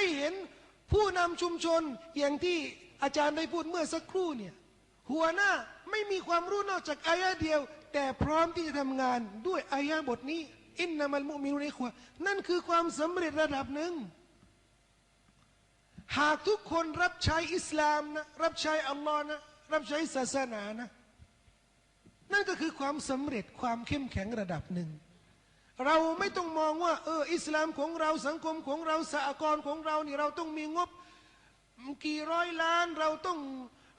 ได้เห็นผู้นำชุมชนอย่างที่อาจารย์ได้พูดเมื่อสักครู่เนี่ยหัวหน้าไม่มีความรู้นอกจากอายะเดียว แต่พร้อมที่จะทำงานด้วยอายะบทนี้ อินนามัลมุมินุนอิควะนั่นคือความสำเร็จระดับหนึ่ง หากทุกคนรับใช้อิสลามนะรับใช้อัลลอฮ์นะรับใช้ศาสนานะนั่นก็คือความสำเร็จความเข้มแข็งระดับหนึ่ง เราไม่ต้องมองว่า เออ อิสลามของเราสังคมของเราสหกรณ์ของเรานี่เราต้องมีงบ กี่ร้อยล้านเราต้อง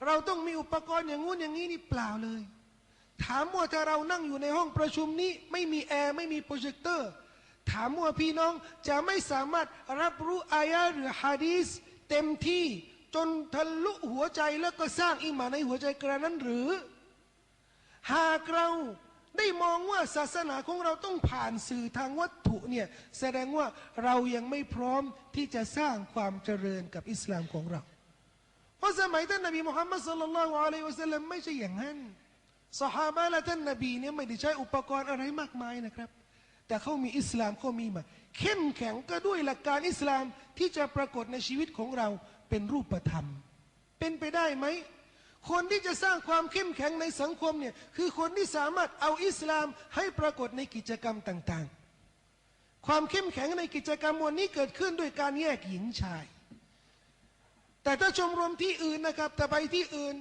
เราต้องมีอุปกรณ์อย่างงู้นอย่างนี้นี่เปล่าเลย ถามว่าถ้าเรานั่งอยู่ในห้องประชุมนี้ ไม่มีแอร์ไม่มีโปรเจคเตอร์ ถามว่าพี่น้องจะไม่สามารถรับรู้อายะหรือฮะดีสเต็มที่จนทะลุหัวใจแล้วก็สร้างอิหมาในหัวใจกระนั้นหรือ หากเรา ได้มองว่าศาสนาของเราต้องผ่านสื่อทางวัตถุเนี่ยแสดงว่าเรายังไม่พร้อมที่จะสร้างความเจริญกับอิสลามของเรา เพราะสมัยท่านนบีมุฮัมมัดสุลลัลลอฮุอะลัยวะสัลลัมไม่ใช่อย่างนั้นสหายและท่านนบีเนี่ยไม่ได้ใช้อุปกรณ์อะไรมากมายนะครับ แต่เขามีอิสลามเขามีมา เข้มแข็งก็ด้วยหลักการอิสลามที่จะปรากฏในชีวิตของเราเป็นรูปธรรม เป็นไปได้ไหม คนที่จะสร้างความเข้มแข็งในสังคมเนี่ยคือคนที่สามารถเอาอิสลามให้ปรากฏในกิจกรรมต่างๆ ความเข้มแข็งในกิจกรรมวันนี้เกิดขึ้นด้วยการแยกหญิงชาย แต่ถ้าชมรมที่อื่นนะครับแต่ไปที่อื่น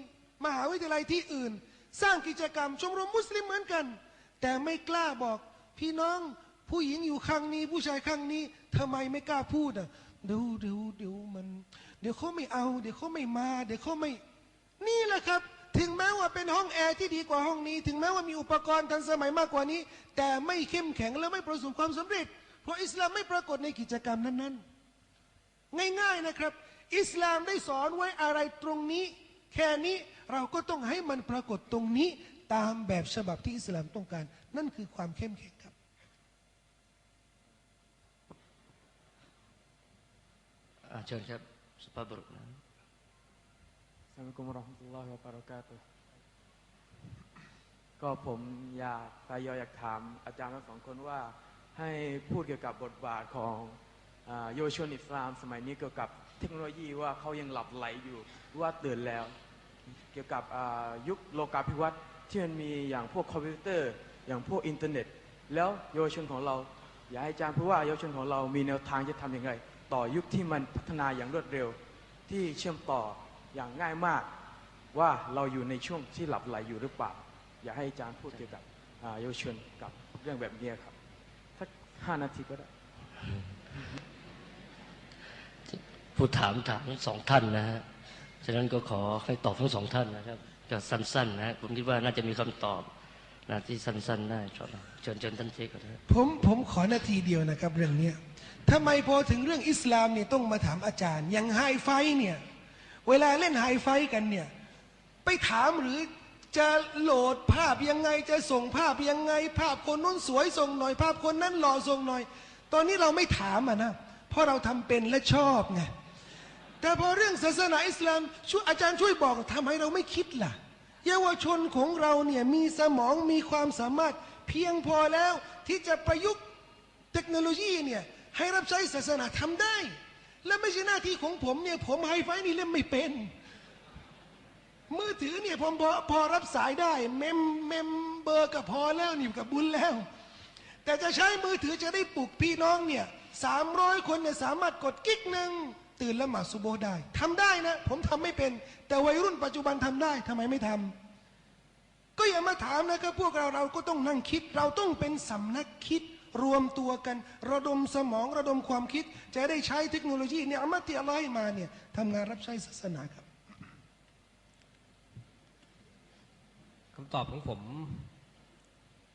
มหาวิทยาลัยที่อื่น สร้างกิจกรรม ชมรมมุสลิมเหมือนกัน แต่ไม่กล้าบอกพี่น้องผู้หญิงอยู่ข้างนี้ ผู้ชายข้างนี้ทำไมไม่กล้าพูดอะเดูดูดูมัน เดี๋ยวเขาไม่เอา เดี๋ยวเขาไม่มา เดี๋ยวเขาไม่ นี่แหละครับ ถึงแม้ว่าเป็นห้องแอร์ที่ดีกว่าห้องนี้ ถึงแม้ว่ามีอุปกรณ์ทันสมัยมากกว่านี้ แต่ไม่เข้มแข็งและไม่ประสบความสำเร็จ เพราะอิสลามไม่ปรากฏในกิจกรรมนั้น ๆ ง่ายๆนะครับ อิสลามได้สอนไว้อะไรตรงนี้ แค่นี้เราก็ต้องให้มันปรากฏตรงนี้ตามแบบฉบับที่อิสลามต้องการ นั่นคือความเข้มแข็งครับอ่าเชิญครับสุภาพบุรุษนะ อัสลามุอะลัยกุมวะเราะห์มะตุลลอฮิวะบะเราะกาตุฮ์ก็ผมอยากตายอยอยากถามอาจารย์ทั้งสองคนว่าให้พูดเกี่ยวกับบทบาทของอ่าเยาวชนอิสลาม สมัยนี้เกี่ยวกับเทคโนโลยีว่าเขายังหลับไหลอยู่ว่าตื่นแล้ว เกี่ยวกับยุคโลกาภิวัตน์ที่มันมีอย่างพวกคอมพิวเตอร์ อย่างพวกอินเทอร์เน็ต แล้วเยาวชนของเรา อยากให้อาจารย์พูดว่าเยาวชนของเรามีแนวทางจะทำอยังไงต่อยุคที่มันพัฒนาอย่างรวดเร็วที่เชื่อมต่อ อย่างง่ายมากว่าเราอยู่ในช่วงที่หลับไหลอยู่หรือเปล่า อยากให้อาจารย์พูดเกี่ยวกับอ่าเยาวชนกับเรื่องแบบนี้ครับสักห้านาทีก็ได้ ผู้ถามถามทั้งสองท่านนะฮะฉะนั้นก็ขอให้ตอบทั้งสองท่านนะครับจะสั้นๆนะฮะผมคิดว่าน่าจะมีคำตอบนะที่สั้นๆได้ชอบเชิญเชิญท่านเชคก่อนนะครับผมผมขอนาทีเดียวนะครับเรื่องเนี้ยทำไมพอถึงเรื่องอิสลามเนี่ยต้องมาถามอาจารย์อย่างไฮไฟเนี่ย เวลาเล่นไฮไฟกันเนี่ย ไปถามหรือจะโหลดภาพยังไงจะส่งภาพยังไง ภาพคนนู้นสวยส่งหน่อย ภาพคนนั้นหล่อส่งหน่อย ตอนนี้เราไม่ถามอะนะ เพราะเราทำเป็นและชอบไงแต่พอเรื่องศาสนาอิสลามช่วยอาจารย์ช่วยบอกทำไมเราไม่คิดล่ะ เยาวชนของเราเนี่ยมีสมองมีความสามารถเพียงพอแล้วที่จะประยุกต์เทคโนโลยีเนี่ยให้รับใช้ศาสนาทำได้ และไม่ใช่หน้าที่ของผมเนี่ย ผมไฮไฟนี่เล่นไม่เป็น มือถือเนี่ยผมพอพอรับสายได้เมมเมมเบอร์ก็พอแล้วนี่กับบุญแล้ว แต่จะใช้มือถือจะได้ปลุกพี่น้องเนี่ยสามร้อยคนเนี่ยสามารถกดกิ๊กหนึ่งตื่นละหมาดซุโบได้ทำได้นะ ผมทำไม่เป็น แต่วัยรุ่นปัจจุบันทำได้ทำไมไม่ทำก็อย่ามาถามนะครับพวกเราเราก็ต้องนั่งคิด เราต้องเป็นสำนักคิด รวมตัวกัน ระดมสมองระดมความคิด จะได้ใช้เทคโนโลยีเนี่ยอามัตที่อัลลอฮ์ให้มาเนี่ยทำงานรับใช้ศาสนาครับคำตอบของผม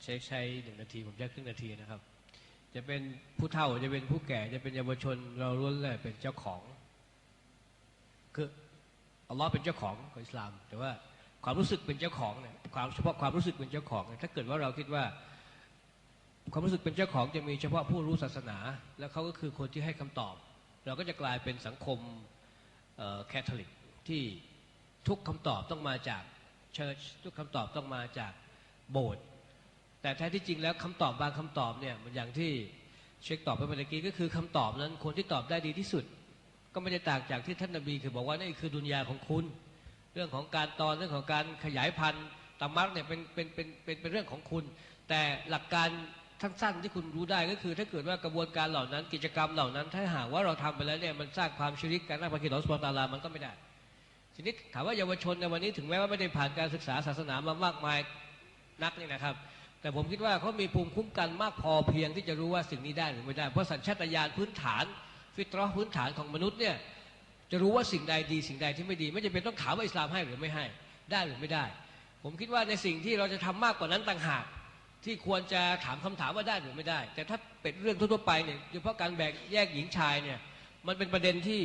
ใช้ใช้หนึ่งนาทีผมใช้ครึ่งนาทีนะครับ จะเป็นผู้เฒ่าจะเป็นผู้แก่จะเป็นเยาวชนเราล้วนเลยเป็นเจ้าของ คืออัลลอฮ์เป็นเจ้าของของอิสลาม แต่ว่าความรู้สึกเป็นเจ้าของเนี่ยความเฉพาะความรู้สึกเป็นเจ้าของเนี่ยถ้าเกิดว่าเราคิดว่า ความรู้สึกเป็นเจ้าของจะมีเฉพาะผู้รู้ศาสนา แล้วเขาก็คือคนที่ให้คำตอบ เราก็จะกลายเป็นสังคมแคทอลิกที่ทุกคำตอบต้องมาจากเชิร์ชทุกคำตอบต้องมาจากโบสถ์แต่แท้ที่จริงแล้วคำตอบบางคำตอบเนี่ยมันอย่างที่เช็คตอบไปเมื่อกี้ก็คือคำตอบนั้นคนที่ตอบได้ดีที่สุด ก็ไม่ได้ต่างจากที่ท่านนบีคือบอกว่านี่คือดุนยาของคุณ เรื่องของการตอนเรื่องของการขยายพันธุ์ตามักเนี่ยเป็นเป็นเป็นเป็นเป็นเรื่องของคุณ แต่หลักการ สั้นๆที่คุณรู้ได้ก็คือ ถ้าเกิดว่ากระบวนการเหล่านั้น กิจกรรมเหล่านั้น ถ้าหากว่าเราทำไปแล้วเนี่ยมันสร้างความชิริกการนั่งพักิดอัลลอสุบฮานะฮูวะตาลามันก็ไม่ได้ ทีนี้ถามว่าเยาวชนในวันนี้ถึงแม้ว่าไม่ได้ผ่านการศึกษาศาสนามามากมายนักนี่นะครับ แต่ผมคิดว่าเขามีภูมิคุ้มกันมากพอเพียงที่จะรู้ว่าสิ่งนี้ได้หรือไม่ได้ เพราะสัญชาตญาณพื้นฐาน ฟิตรอพื้นฐานของมนุษย์เนี่ยจะรู้ว่าสิ่งใดดีสิ่งใดที่ไม่ดี ไม่จำเป็นต้องถามว่าอิสลามให้หรือไม่ให้ ได้หรือไม่ได้ ผมคิดว่าในสิ่งที่เราจะทำมากกว่านั้นต่างหาก ที่ควรจะถามคำถามว่าได้หรือไม่ได้ แต่ถ้าเป็นเรื่องทั่วๆไปเนี่ยโดยเฉพาะการแบ่งแยกหญิงชายเนี่ยมันเป็นประเด็นที่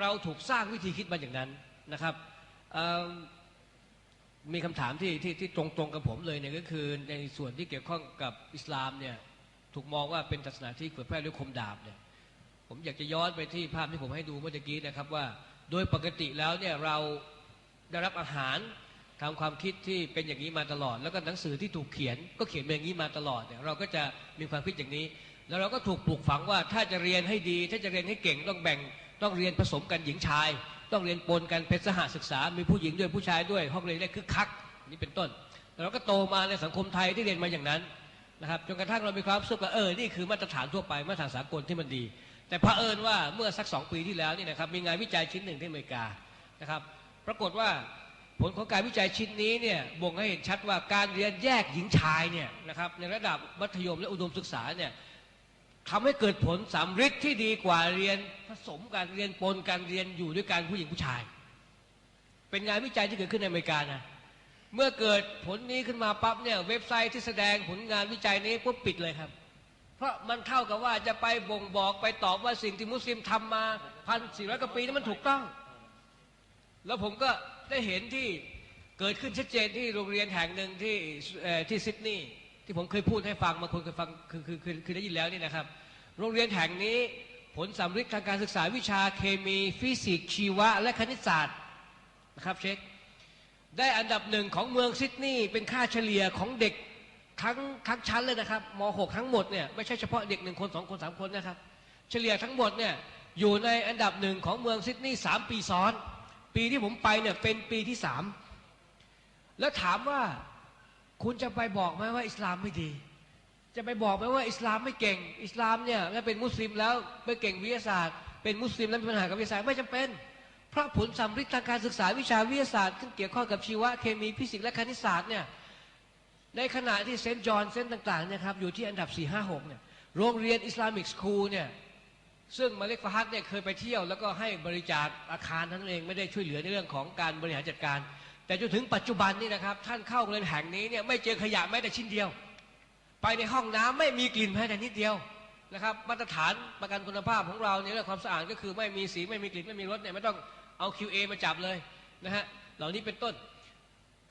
เราถูกสร้างวิธีคิดมาอย่างนั้นนะครับมีคำถามที่ที่ที่ตรงตรงกับผมเลยเนี่ยก็คือในส่วนที่เกี่ยวข้องกับอิสลามเนี่ยถูกมองว่าเป็นศาสนาที่เผยแพร่ด้วยคมดาบเนี่ยผมอยากจะย้อนไปที่ภาพที่ผมให้ดูเมื่อกี้นะครับว่า โดยปกติแล้วเนี่ยเราได้รับอาหาร ทางความคิดที่เป็นอย่างนี้มาตลอด แล้วก็หนังสือที่ถูกเขียนก็เขียนเป็นอย่างนี้มาตลอดเนี่ยเราก็จะมีความคิดอย่างนี้ แล้วเราก็ถูกปลูกฝังว่าถ้าจะเรียนให้ดี ถ้าจะเรียนให้เก่งต้องแบ่ง ต้องเรียนผสมกันหญิงชาย ต้องเรียนปนกันเป็นสหศึกษา มีผู้หญิงด้วยผู้ชายด้วยห้องเรียนได้คึกคักนี่เป็นต้นแล้วเราก็โตมาในสังคมไทยที่เรียนมาอย่างนั้นนะครับจนกระทั่งเรามีความสึกว่าเออนี่คือมาตรฐานทั่วไปมาตรฐานสากลที่มันดี แต่พระเผอิญว่าเมื่อสักสองปีที่แล้วนี่นะครับมีงานวิจัยชิ้นหนึ่งที่อเมริกานะครับปรากฏว่า ผลของการวิจัยชิ้นนี้เนี่ยบ่งให้เห็นชัดว่าการเรียนแยกหญิงชายเนี่ยนะครับในระดับมัธยมและอุดมศึกษาเนี่ยทำให้เกิดผลสำฤทธิ์ที่ดีกว่าเรียนผสมกันเรียนปนกันเรียนอยู่ด้วยกันผู้หญิงผู้ชาย เป็นงานวิจัยที่เกิดขึ้นในอเมริกานะเมื่อเกิดผลนี้ขึ้นมาปั๊บเนี่ยเว็บไซต์ที่แสดงผลงานวิจัยนี้ปุ๊บปิดเลยครับ เพราะมันเท่ากับว่าจะไปบ่งบอกไปตอบว่าสิ่งที่มุสลิมทำมาพันสี่ร้อยกว่าปีนั้นมันถูกต้อง แล้วผมก็ ได้เห็นที่เกิดขึ้นชัดเจนที่โรงเรียนแห่งหนึ่งที่ที่ซิดนีย์ที่ผมเคยพูดให้ฟังบางคนเคยฟังคือคือคือคือได้ยินแล้วนี่นะครับ โรงเรียนแห่งนี้ผลสำเร็จทางการศึกษาวิชาเคมีฟิสิกส์ชีวะ และคณิตศาสตร์นะครับเช็คได้อันดับหนึ่งของเมืองซิดนีย์เป็นค่าเฉลี่ยของเด็กทั้งทั้งชั้นเลยนะครับม .6 ทั้งหมดเนี่ยไม่ใช่เฉพาะเด็กหนึ่งคนสองคนสามคนนะครับ เฉลี่ยทั้งหมดเนี่ยอยู่ในอันดับหนึ่งของเมืองซิดนีย์สามปีซ้อน ปีที่ผมไปเนี่ยเป็นปีที่สามแล้วถามว่าคุณจะไปบอกไหมว่าอิสลามไม่ดี จะไปบอกไหมว่าอิสลามไม่เก่ง อิสลามเนี่ยแล้วเป็นมุสลิมแล้วไม่เก่งวิทยาศาสตร์ เป็นมุสลิมแล้วมีปัญหากับวิทยาศาสตร์ไม่จำเป็น เพราะผลสำฤทธิ์ทางการศึกษาวิชาวิทยาศาสตร์ซึ่งเกี่ยวข้องกับชีวะเคมีฟิสิกส์และคณิตศาสตร์เนี่ยในขณะที่เซนต์จอห์นเซนต์ต่างๆเนะครับอยู่ที่อันดับ4 5 6เนี่ยโรงเรียนอิสลามิกสคูลเนี่ย ซึ่งมาเล็กฟาฮัดเนี่ยเคยไปเที่ยว แล้วก็ให้บริจาคอาคารทั้นเองไม่ได้ช่วยเหลือในเรื่องของการบริหารจัดการ แต่จนถึงปัจจุบันนี่นะครับ ท่านเข้าเรียนแห่งนี้เนี่ยไม่เจอขยะแม้แต่ชิ้นเดียว ไปในห้องน้ำไม่มีกลิ่นแม้แต่นิดเดียวนะครับ มาตรฐานประกันคุณภาพของเราเนี่ยเรื่องความสะอาดก็คือไม่มีสีไม่มีกลิ่นไม่มีรสเนี่ยไม่ต้องเอา QA มาจับเลยนะฮะเหล่านี้เป็นต้น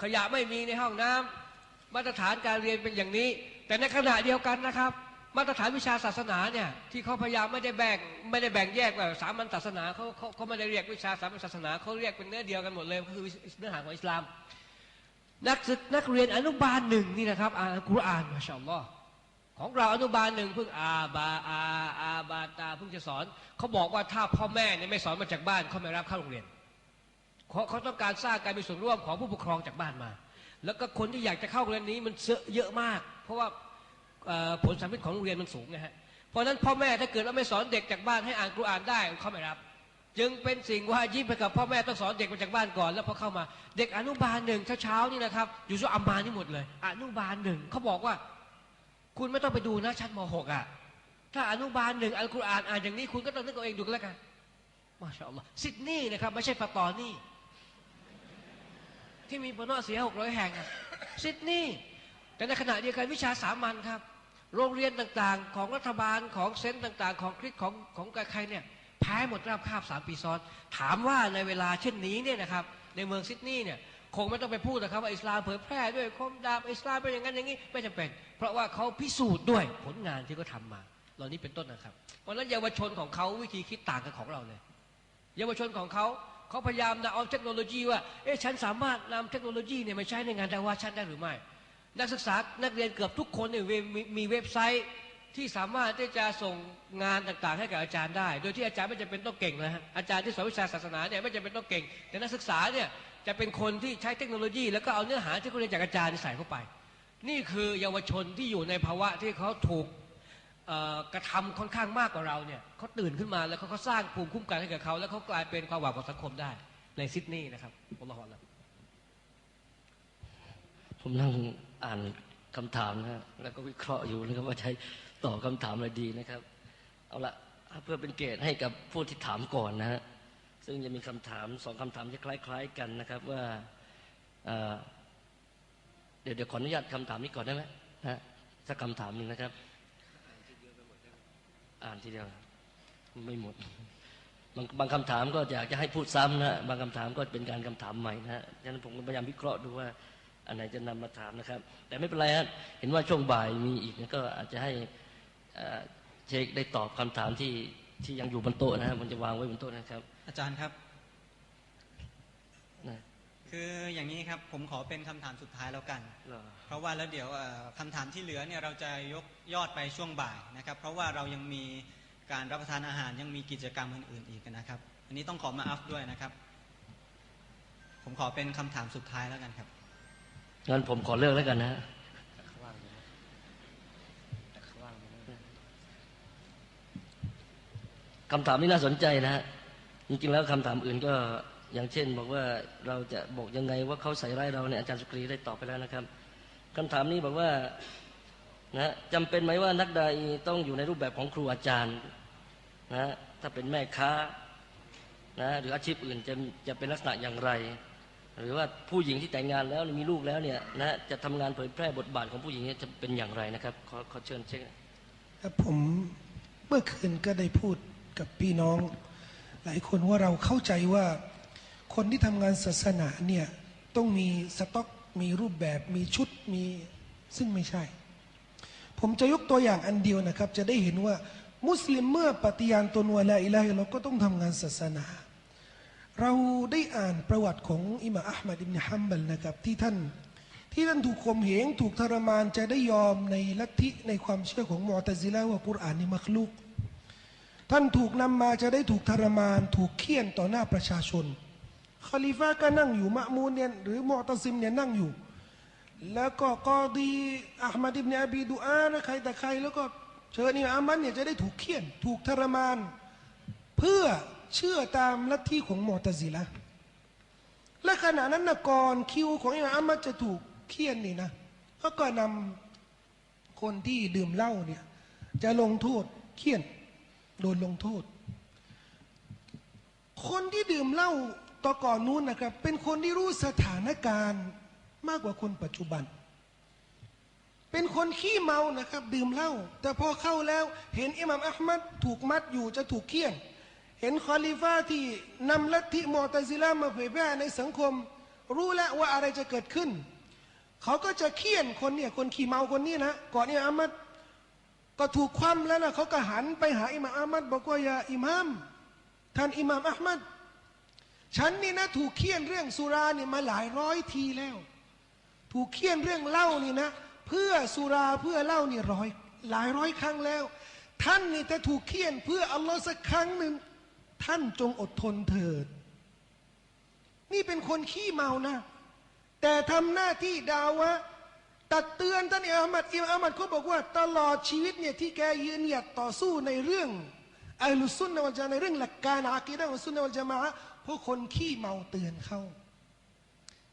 ขยะไม่มีในห้องน้ำมาตรฐานการเรียนเป็นอย่างนี้ แต่ในขณะเดียวกันนะครับ มาตรฐานวิชาศาสนาเนี่ยที่เขาพยายามไม่ได้แบ่งไม่ได้แบ่งแยกแบบสามัญศาสนาเขาเขาเขาไม่ได้เรียกวิชาสามัญศาสนาเขาเรียกเป็นเนื้อเดียวกันหมดเลยก็คือเนื้อหาของอิสลาม นักศึกนักเรียนอนุบาลหนึ่งนี่นะครับอ่านอัลกุรอานมาชาอัลลอฮ์ของเราอนุบาลหนึ่งเพิ่งอาบาอาอาบาตาเพิ่งจะสอนเขาบอกว่าถ้าพ่อแม่เนี่ยไม่สอนมาจากบ้านเขาไม่รับเข้าโรงเรียนเขาเขาต้องการสร้างการมีส่วนร่วมของผู้ปกครองจากบ้านมา แล้วก็คนที่อยากจะเข้าโรงเรียนนี้มันเยอะมาก เพราะว่า ผลสำเร็จของโรงเรียนมันสูงนะฮะเพราะนั้นพ่อแม่ถ้าเกิดว่าไม่สอนเด็กจากบ้านให้อ่านกุรอานได้เขาไม่รับจึงเป็นสิ่งว่ายิบไปกับพ่อแม่ต้องสอนเด็กมาจากบ้านก่อน แล้วพอเข้ามา เด็กอนุบาลหนึ่งเช้าๆนี่นะครับ อยู่ช่วอัมมานี่หมดเลย อนุบาลหนึ่งเขาบอกว่า คุณไม่ต้องไปดูนะชั้นม .6 อะถ้าอนุบาลหนึ่งอัลกุรอานอ่านอย่างนี้คุณก็ต้องนึกเอาเองดูกันแล้วกันมาชาอัลลอฮ์ซิดนีย์นะครับ ไม่ใช่ปาตอนี่ ที่มีบนนอเสียหกร้อยแห่งอะซิดนีย์แต่ในขณะเดียวกันวิชาสามัญครับ โรงเรียนต่างๆ ของรัฐบาลของเซนต์ต่าง ๆ ของคริสของของใครเนี่ยแพ้หมดราบคาบสามปีซ้อน ถามว่าในเวลาเช่นนี้เนี่ยนะครับในเมืองซิดนีย์เนี่ยคงไม่ต้องไปพูดนะครับว่าอิสลามเผยแพร่ด้วยคมดาบอิสลามเป็นอย่างนั้นอย่างนี้ไม่จำเป็น เพราะว่าเขาพิสูจน์ด้วยผลงานที่เขาทำมา เหล่านี้เป็นต้นนะครับ เพราะฉะนั้นเยาวชนของเขาวิธีคิดต่างกันของเราเลยเยาวชนของเขาเขาพยายามนำเอาเทคโนโลยีว่าเอ๊ะฉันสามารถนำเทคโนโลยีเนี่ยมาใช้ในงานดาวาฉันได้หรือไม่ นักศึกษานักเรียนเกือบทุกคนเนี่ยมีมีเว็บไซต์ที่สามารถที่จะส่งงานต่างๆ ให้กับอาจารย์ได้ โดยที่อาจารย์ไม่จำเป็นต้องเก่งนะฮะอาจารย์ที่สอนวิชาศาสนาเนี่ยไม่จำเป็นต้องเก่ง แต่นักศึกษาเนี่ยจะเป็นคนที่ใช้เทคโนโลยี แล้วก็เอาเนื้อหาที่เขาเรียนจากอาจารย์ใส่เข้าไป นี่คือเยาวชนที่อยู่ในภาวะที่เขาถูกกระทำค่อนข้างมากกว่าเราเนี่ยเขาตื่นขึ้นมาแล้วเขาสร้างภูมิคุ้มกันให้กับเขา แล้วเขากลายเป็นความหวังของสังคมได้ในซิดนีย์นะครับผมละฮอนแล้วผมนั่ง อ่านคำถามนะแล้วก็วิเคราะห์อยู่นะครับว่าใช้ตอบคำถามอะไรดีนะครับ เอาละเพื่อเป็นเกียรติให้กับผู้ที่ถามก่อนนะฮะซึ่งจะมีคำถามสองคำถามที่คล้าย ๆ กันนะครับว่าเอ่อเดี๋ยวเดี๋ยวขออนุญาตคำถามนี้ก่อนได้ไหมฮะสักคำถามหนึ่งนะครับ อ่านทีเดียวไม่หมดบางบางคำถามก็อยากจะให้พูดซ้ำนะบางคำถามก็เป็นการคำถามใหม่นะฮะฉะนั้นผมพยายามวิเคราะห์ดูว่า อันไหนจะนำมาถามนะครับ แต่ไม่เป็นไรฮะเห็นว่าช่วงบ่ายมีอีกนะก็อาจจะให้เอ่อเชคได้ตอบคำถามที่ที่ยังอยู่บนโต๊ะนะฮะผมจะวางไว้บนโต๊ะนะครับ อาจารย์ครับนะคืออย่างนี้ครับผมขอเป็นคำถามสุดท้ายแล้วกันเหรอเพราะว่าแล้วเดี๋ยวเอ่อคำถามที่เหลือเนี่ยเราจะยกยอดไปช่วงบ่ายนะครับ เพราะว่าเรายังมีการรับประทานอาหารยังมีกิจกรรมอื่นๆอีกนะครับ อันนี้ต้องขอมาอัพด้วยนะครับ ผมขอเป็นคำถามสุดท้ายแล้วกันครับ งั้นผมขอเลือกแล้วกันนะคำถามนี้น่าสนใจนะฮะจริงๆแล้วคำถามอื่นก็อย่างเช่น บอกว่าเราจะบอกยังไงว่าเขาใส่ร้ายเราเนี่ยอาจารย์สุกรีได้ตอบไปแล้วนะครับคำถามนี้บอกว่านะจำเป็นไหมว่านักดต้องอยู่ในรูปแบบของครูอาจารย์นะถ้าเป็นแม่ค้านะหรืออาชีพอื่นจะจะเป็นลักษณะอย่างไร หรือว่าผู้หญิงที่แต่งงานแล้วมีลูกแล้วเนี่ยนะจะทำงานเผยแพร่บทบาทของผู้หญิงเนี่ยจะเป็นอย่างไรนะครับขอขอเชิญเช็คครับผมเมื่อคืนก็ได้พูดกับพี่น้อง หลายคนว่าเราเข้าใจว่าคนที่ทำงานศาสนาเนี่ยต้องมีสต็อกมีรูปแบบมีชุดมีซึ่งไม่ใช่ ผมจะยกตัวอย่างอันเดียวนะครับ จะได้เห็นว่ามุสลิมเมื่อปฏิญาณตนว่าละอิละฮะอิลลัลลอฮ์ก็ต้องทำงานศาสนา เราได้อ่านประวัติของอิหม่ามอัลมัดอิบนฮัมบัลนะครับที่ท่านที่ท่านถูกข่มเหงถูกทรมานจะได้ยอมในลัทธิในความเชื่อของมอตซิละห์ว่ากุรอานนี่มักลุก ท่านถูกนำมาจะได้ถูกทรมาน ถูกเคี่ยนต่อหน้าประชาชนคอลิฟะก็นั่งอยู่มะมูนเนี่ยหรือมอตซิมเนี่ยนั่งอยู่ แล้วก็กอดีอัลมัดอิบเนอบีดูอานะใครแต่ใครแล้วก็เชิญนี่อามันเนี่ยจะได้ถูกเคี่ยน ถูกทรมาน เพื่อ เชื่อตามลัทธิของมอตซิละและขณะนั้นนะก่อนคิวของอิหม่ามอัมมัดจะถูกเคี่ยนนี่นะเขาก็นำคนที่ดื่มเหล้าเนี่ย จะลงโทษเคี่ยน โดนลงโทษ คนที่ดื่มเหล้าต่อก่อนนู้นนะครับ เป็นคนที่รู้สถานการณ์มากกว่าคนปัจจุบัน เป็นคนขี้เมานะครับ ดื่มเหล้าแต่พอเข้าแล้วเห็นอิหม่ามอัลมัดถูกมัดอยู่จะถูกเคี่ยน ห็นคอลิฟาที่นำลัทธิมอตซิลามาเผยแพร่ในสังคม รู้แล้วว่าอะไรจะเกิดขึ้น เขาก็จะเคี่ยนคนเนี่ยคนขี้เมาคนนี้นะก่อนอิหม่ามอัลมัดก็ถูกคว่ำแล้วนะเขาก็หันไปหาอิหม่ามอัลมัดบอกว่าอย่าอิหม่าม ท่านอิหม่ามอัลมัดฉันนี่นะถูกเคี่ยนเรื่องสุราเนี่ยมาหลายร้อยทีแล้ว ถูกเคี่ยนเรื่องเหล้านี่นะ เพื่อสุราเพื่อเหล้านี่ร้อยหลายร้อยครั้งแล้ว ท่านนี่จะถูกเคี่ยนเพื่ออัลลอฮ์สักครั้งหนึ่ง ท่านจงอดทนเถิด นี่เป็นคนขี้เมานะ แต่ทำหน้าที่ดาวะตักเตือนท่านอิอามัดอิอามัดเขาบอกว่า ตลอดชีวิตเนี่ยที่แกยืนหยัดต่อสู้ในเรื่องอัลลุซุนนะวัลจาในเรื่องหลักการอากีดะห์ของซุนนะวัลจามะอะห์เพราะคนขี้เมาเตือนเขา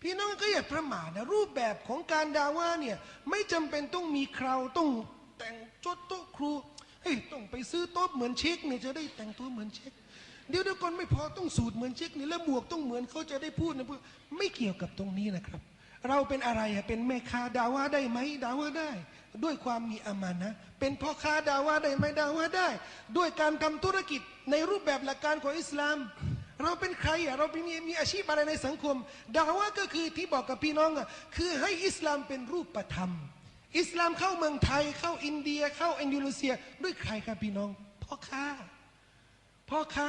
พี่น้องก็อย่าประมาทนะรูปแบบของการดาว่าเนี่ยไม่จำเป็นต้องมีคราวต้องแต่งจดโต๊ะครู เฮ้ยต้องไปซื้อโต๊ะเหมือนเช็คเนี่ยจะได้แต่งตัวเหมือนเช็คเดี๋ยวเดี๋ยวก่อนไม่พอต้องสูตรเหมือนเช็คนี่แล้วหมวกต้องเหมือนเขาจะได้พูดนะพูดไม่เกี่ยวกับตรงนี้นะครับ เราเป็นอะไรอะเป็นแม่ค้าดาว่าได้ไหมดาว่าได้ ด้วยความมีอามานะ เป็นพ่อค้าดาว่าได้ไหมดาว่าได้ ด้วยการทำธุรกิจในรูปแบบหลักการของอิสลาม เราเป็นใครอะเรามีมีอาชีพอะไรในสังคมดาว่าก็คือที่บอกกับพี่น้องอะคือให้อิสลามเป็นรูปธรรม อิสลามเข้าเมืองไทย เข้าอินเดีย เข้าอินโดนีเซีย ด้วยใครครับพี่น้อง พ่อค้า พ่อค้า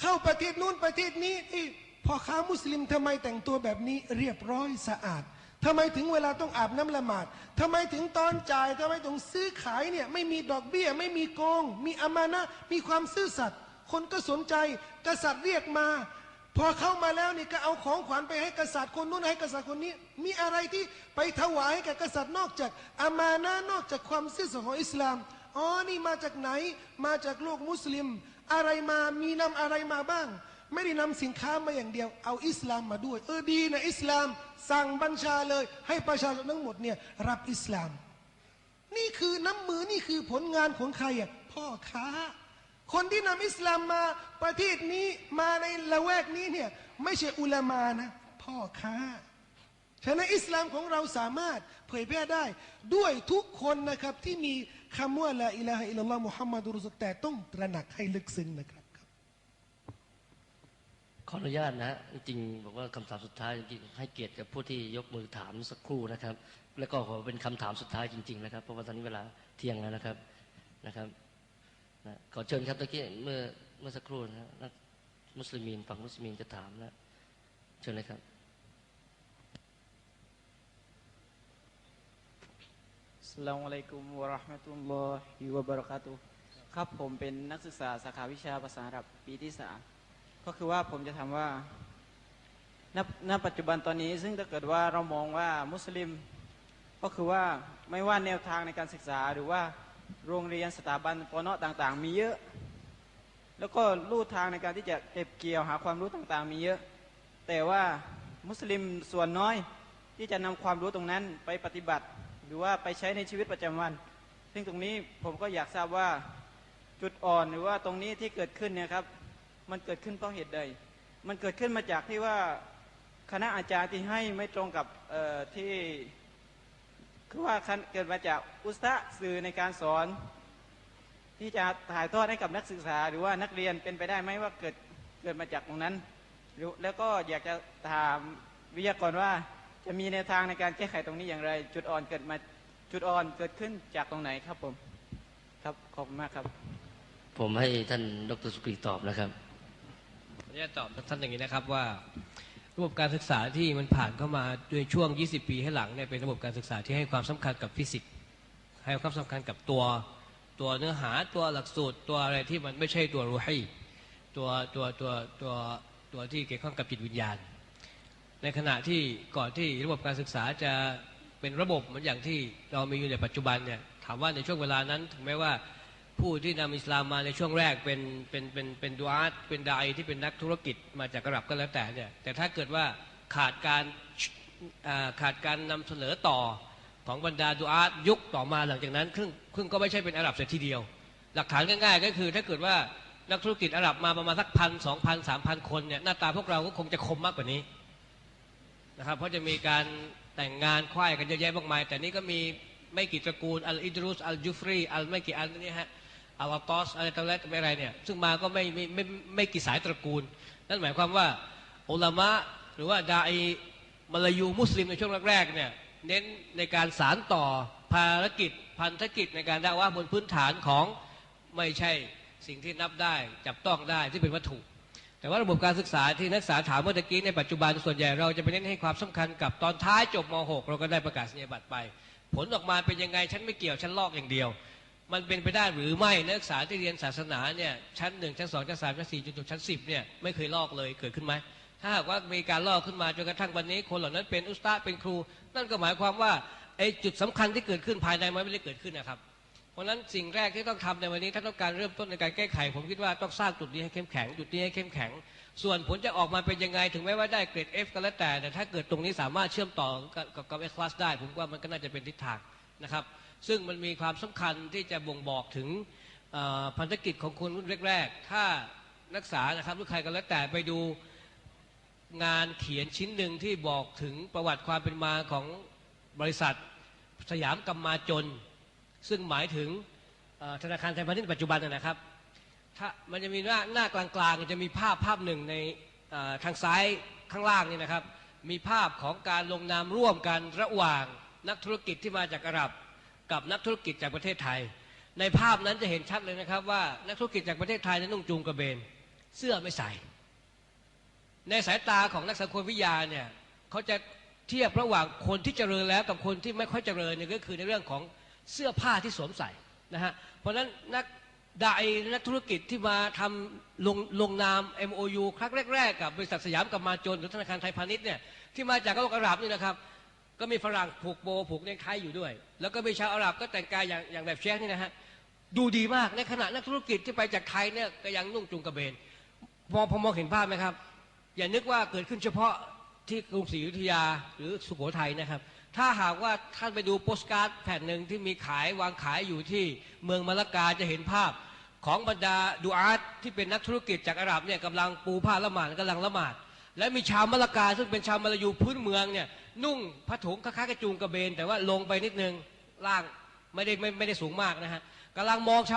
เข้าประเทศนู้นประเทศนี้เอ้ยพ่อค้ามุสลิมทำไมแต่งตัวแบบนี้เรียบร้อยสะอาดทำไมถึงเวลาต้องอาบน้ำละหมาดทำไมถึงตอนจ่ายทำไมต้องซื้อขายเนี่ยไม่มีดอกเบี้ย ไม่มีโกง มีอามานะ มีความซื่อสัตย์คนก็สนใจกษัตริย์เรียกมา พอเข้ามาแล้วนี่ก็เอาของขวัญไปให้กษัตริย์คนนู้นให้กษัตริย์คนนี้ มีอะไรที่ไปถวายให้แก่กษัตริย์นอกจากอามานะนอกจากความซื่อสัตย์ของอิสลามอ๋อนี่มาจากไหน มาจากโลกมุสลิม อะไรมามีนำอะไรมาบ้าง ไม่ได้นำสินค้ามาอย่างเดียว เอาอิสลามมาด้วย เออดีนะอิสลาม สั่งบัญชาเลย ให้ประชาชนทั้งหมดเนี่ยรับอิสลาม นี่คือน้ำมือนี่คือผลงานของใครอะพ่อค้า คนที่นำอิสลามมาประเทศนี้มาในละแวกนี้เนี่ยไม่ใช่อุลามานะ พ่อค้า ฉะนั้นอิสลามของเราสามารถเผยแพร่ได้ด้วยทุกคนนะครับที่มีคำว่าละอิลาฮะอิลลัลลอฮ์มุฮัมมัดุรุสุแต่ต้องตระหนักให้ลึกซึ้งนะครับขออนุญาตนะฮะจริงบอกว่าคำถามสุดท้ายจริงให้เกียรติกับผู้ที่ยกมือถามสักครู่นะครับ แล้วก็ขอเป็นคำถามสุดท้ายจริง ๆ นะครับ เพราะว่าตอนนี้เวลาเที่ยงแล้วนะครับนะครับ นะขอเชิญครับตะกี้เมื่อเมื่อสักครู่นะฮะนักมุสลิมีนฝั่งมุสลิมจะถามนะเชิญเลยครับสลามอะลัยกุมวะราะห์มะตุลลอฮิวะบะเราะกาตุครับผมเป็นนักศึกษาสาขาวิชาภาษาอาหรับปีที่สามก็คือว่าผมจะถามว่าณณปัจจุบันตอนนี้ซึ่งถ้าเกิดว่าเรามองว่ามุสลิม ก็คือว่าไม่ว่าแนวทางในการศึกษาหรือว่า โรงเรียนสถาบันปนต่างๆ มีเยอะ แล้วก็ลู่ทางในการที่จะเก็บเกี่ยวหาความรู้ต่างๆ มีเยอะ แต่ว่ามุสลิมส่วนน้อยที่จะนำความรู้ตรงนั้นไปปฏิบัติ หรือว่าไปใช้ในชีวิตประจำวัน ซึ่งตรงนี้ผมก็อยากทราบว่าจุดอ่อนหรือว่าตรงนี้ที่เกิดขึ้นเนี่ยครับ มันเกิดขึ้นเพราะเหตุใด มันเกิดขึ้นมาจากที่ว่าคณะอาจารย์ที่ให้ไม่ตรงกับที่ คือว่าคันเกิดมาจากอุสตะสื่อในการสอน ที่จะถ่ายทอดให้กับนักศึกษา หรือว่านักเรียนเป็นไปได้ไหมว่าเกิดเกิดมาจากตรงนั้นหรือแล้วก็อยากจะถามวิทยากรว่าจะมีแนวทางในการแก้ไขตรงนี้อย่างไร จุดอ่อนเกิดมาจุดอ่อนเกิดขึ้นจากตรงไหนครับผมครับขอบคุณมากครับ ผมให้ท่านดรสุกรีตอบนะครับผมจะตอบท่านอย่างนี้นะครับว่า ระบบการศึกษาที่มันผ่านเข้ามาในช่วง 20 ปีให้หลังเนี่ยเป็นระบบการศึกษาที่ให้ความสำคัญกับฟิสิกส์ให้ความสำคัญกับตัวตัวเนื้อหาตัวหลักสูตรตัวอะไรที่มันไม่ใช่ตัวรูฮีตัวตัวตัวตัวตัวที่เกี่ยวข้องกับจิตวิญญาณ ในขณะที่ก่อนที่ระบบการศึกษาจะเป็นระบบเหมือนอย่างที่เรามีอยู่ในปัจจุบันเนี่ยถามว่าในช่วงเวลานั้นถึงแม้ว่า ผู้ที่นำอิสลามมาในช่วงแรกเป็นเป็นเป็นเป็นดูอาตเป็นไดที่เป็นนักธุรกิจมาจากอาหรับก็แล้วแต่เนี่ยแต่ถ้าเกิดว่าขาดการขาดการนำเสนอต่อของบรรดาดูอาตยุคต่อมาหลังจากนั้นครึ่งครึ่งก็ไม่ใช่เป็นอาหรับเสียทีเดียว หลักฐานง่ายๆ ก็คือถ้าเกิดว่านักธุรกิจอาหรับมาประมาณสักพันสองพันสามพันคนเนี่ยหน้าตาพวกเราก็คงจะคมมากกว่านี้นะครับเพราะจะมีการแต่งงานควายกันเยอะแยะมากมาย แต่นี่ก็มีไม่กี่ตระกูลอัลอิดรุสอัลจุฟรีอัลไม่กี่อันนี่ฮะ อัลตอสอะไรต่างๆไม่อะไรเนี่ยซึ่งมาก็ไม่ไม่ไม่ไม่ไม่กี่สายตระกูล นั่นหมายความว่าอุลามะหรือว่าดาอีมาลายูมุสลิมในช่วงแรกๆเนี่ยเน้นในการสารต่อภารกิจพันธกิจในการด่าว่าบนพื้นฐานของไม่ใช่สิ่งที่นับได้จับต้องได้ที่เป็นวัตถุ แต่ว่าระบบการศึกษาที่นักศึกษาถามเมื่อตะกี้ในปัจจุบันส่วนใหญ่เราจะไปเน้นให้ความสำคัญกับตอนท้ายจบม .6 เราก็ได้ประกาศนียบัตรไป ผลออกมาเป็นยังไงฉันไม่เกี่ยวฉันลอกอย่างเดียว มันเป็นไปได้หรือไม่นักศึกษาที่เรียนศาสนาเนี่ยชั้นหนึ่งชั้นสองชั้นสามชั้นสี่จนถึงชั้นสิบเนี่ยไม่เคยลอกเลยเกิดขึ้นไหมถ้าหากว่ามีการลอกขึ้นมาจนกระทั่งวันนี้ คนเหล่านั้นเป็นอุสตาเป็นครู นั่นก็หมายความว่าไอ้จุดสำคัญที่เกิดขึ้นภายในมันไม่ได้เกิดขึ้นนะครับเพราะฉะนั้นสิ่งแรกที่ต้องทำในวันนี้ถ้าต้องการเริ่มต้นในการแก้ไข ผมคิดว่าต้องสร้างจุดนี้ให้เข้มแข็งจุดนี้ให้เข้มแข็ง ส่วนผลจะออกมาเป็นยังไงถึงแม้ว่าได้เกรด F ก็แล้วแต่แต่ถ้าเกิดตรงนี้สามารถเชื่อมต่อกับกับกับ X class ได้ ผมว่ามันก็น่าจะเป็นทิศทางนะครับ ซึ่งมันมีความสำคัญที่จะบ่งบอกถึงพันธกิจของคนรุ่นแรก ๆ ถ้านักศึกษานะครับหรือใครก็แล้วแต่ไปดูงานเขียนชิ้นหนึ่งที่บอกถึงประวัติความเป็นมาของบริษัทสยามกำมาจน ซึ่งหมายถึงธนาคารไทยพาณิชย์ปัจจุบันนะครับถ้ามันจะมีหน้าหน้ากลางๆ จะมีภาพภาพหนึ่งในทางซ้ายข้างล่างนี่นะครับ มีภาพของการลงนามร่วมกันระหว่างนักธุรกิจที่มาจากอาหรับ กับนักธุรกิจจากประเทศไทย ในภาพนั้นจะเห็นชัดเลยนะครับว่านักธุรกิจจากประเทศไทยนั้นนุ่งจูงกระเบน เสื้อไม่ใส่ ในสายตาของนักสังคมวิทยาเนี่ยเขาจะเทียบระหว่างคนที่เจริญแล้วกับคนที่ไม่ค่อยเจริญเนี่ยก็คือในเรื่องของเสื้อผ้าที่สวมใส่นะฮะเพราะฉะนั้นนักดานักธุรกิจที่มาทำลงลงนาม MOU ครั้งแรก ๆ กับบริษัทสยามกับมาจนหรือธนาคารไทยพาณิชย์เนี่ยที่มาจากโลกอาหรับนี่นะครับ ก็มีฝรั่งผูกโบผูกเนคไทอยู่ด้วย แล้วก็มีชาวอาหรับก็แต่งกายอย่างอย่างแบบเชคนี่นะฮะดูดีมากในขณะนักธุรกิจที่ไปจากไทยเนี่ยก็ยังนุ่งจุงกระเบนมองพอมองเห็นภาพไหมครับ อย่านึกว่าเกิดขึ้นเฉพาะที่กรุงศรีอยุธยาหรือสุโขทัยนะครับ ถ้าหากว่าท่านไปดูโปสการ์ดแผ่นหนึ่งที่มีขายวางขายอยู่ที่เมืองมะละกาจะเห็นภาพของบรรดาดูอาร์ตที่เป็นนักธุรกิจจากอาหรับเนี่ยกำลังปูผ้าละหมาดกำลังละหมาด และมีชาวมะละกาซึ่งเป็นชาวมาลายูพื้นเมืองเนี่ยนุ่งผ้าถุงคล้ายๆกระจูงกระเบน แต่ว่าลงไปนิดนึงล่างไม่ได้ไม่ไม่ได้สูงมากนะฮะกำลังมองชาว